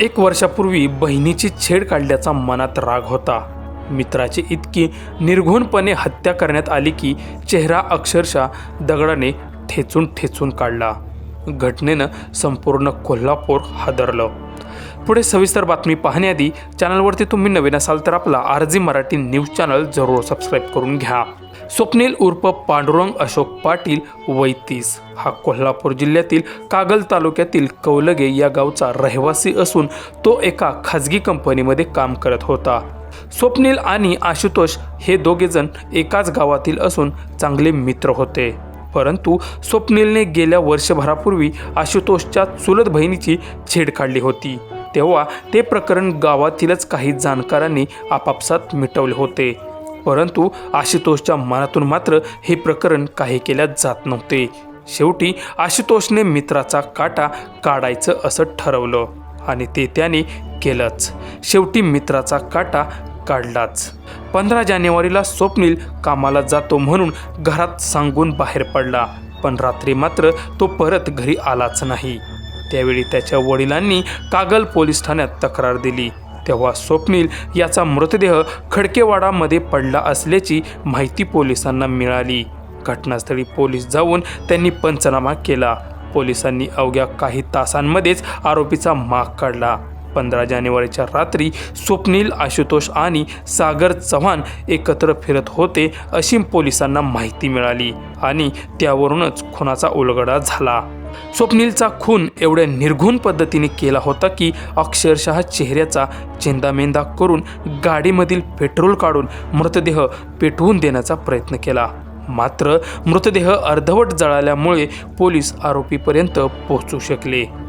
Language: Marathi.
एक वर्षापूर्वी बहिणीची छेड काढल्याचा मनात राग होता. मित्राची इतकी निर्घुणपणे हत्या करण्यात आली की चेहरा अक्षरशः दगडाने ठेचून ठेचून काढला. घटनेनं संपूर्ण कोल्हापूर हादरलं. पुढे सविस्तर बातमी पाहण्याआधी चॅनलवरती तुम्ही नवीन असाल तर आपला R G Marathi news channel जरूर सबस्क्राईब करून घ्या. स्वप्नील उर्फ पांडुरंग अशोक पाटील वय तीस हा कोल्हापूर जिल्ह्यातील कागल तालुक्यातील कौलगे या गावचा रहिवासी असून तो एका खाजगी कंपनीमध्ये काम करत होता. स्वप्नील आणि आशुतोष हे दोघेजण एकाच गावातील असून चांगले मित्र होते. परंतु स्वप्नीलने गेल्या वर्षभरापूर्वी आशुतोषच्या चुलत बहिणीची छेड काढली होती. तेव्हा ते प्रकरण गावातीलच काही जाणकारांनी आपापसात मिटवले होते. परंतु आशुतोषच्या मनातून मात्र हे प्रकरण काही केल्या जात नव्हते. शेवटी आशुतोषने मित्राचा काटा काढायचं असं ठरवलं आणि ते त्याने केलंच. शेवटी मित्राचा काटा काढलाच. पंधरा जानेवारीला स्वप्नील कामाला जातो म्हणून घरात सांगून बाहेर पडला. पण रात्री मात्र तो परत घरी आलाच नाही. त्यावेळी त्याच्या वडिलांनी कागल पोलीस ठाण्यात तक्रार दिली. तेव्हा स्वप्नील याचा मृतदेह खडकेवाडामध्ये पडला असल्याची माहिती पोलिसांना मिळाली. घटनास्थळी पोलीस जाऊन त्यांनी पंचनामा केला. पोलिसांनी अवघ्या काही तासांमध्येच आरोपीचा माग काढला. पंधरा जानेवारीच्या रात्री स्वप्नील आशुतोष आणि सागर चव्हाण एकत्र फिरत होते अशी पोलिसांना माहिती मिळाली आणि त्यावरूनच खुनाचा उलगडा झाला. स्वप्नीलचा खून एवढ्या निर्घुण पद्धतीने केला होता की अक्षरशः चेहऱ्याचा चेंदामेंदा करून गाडीमधील पेट्रोल काढून मृतदेह पेटवून देण्याचा प्रयत्न केला. मात्र मृतदेह अर्धवट जळाल्यामुळे पोलीस आरोपीपर्यंत पोहोचू शकले.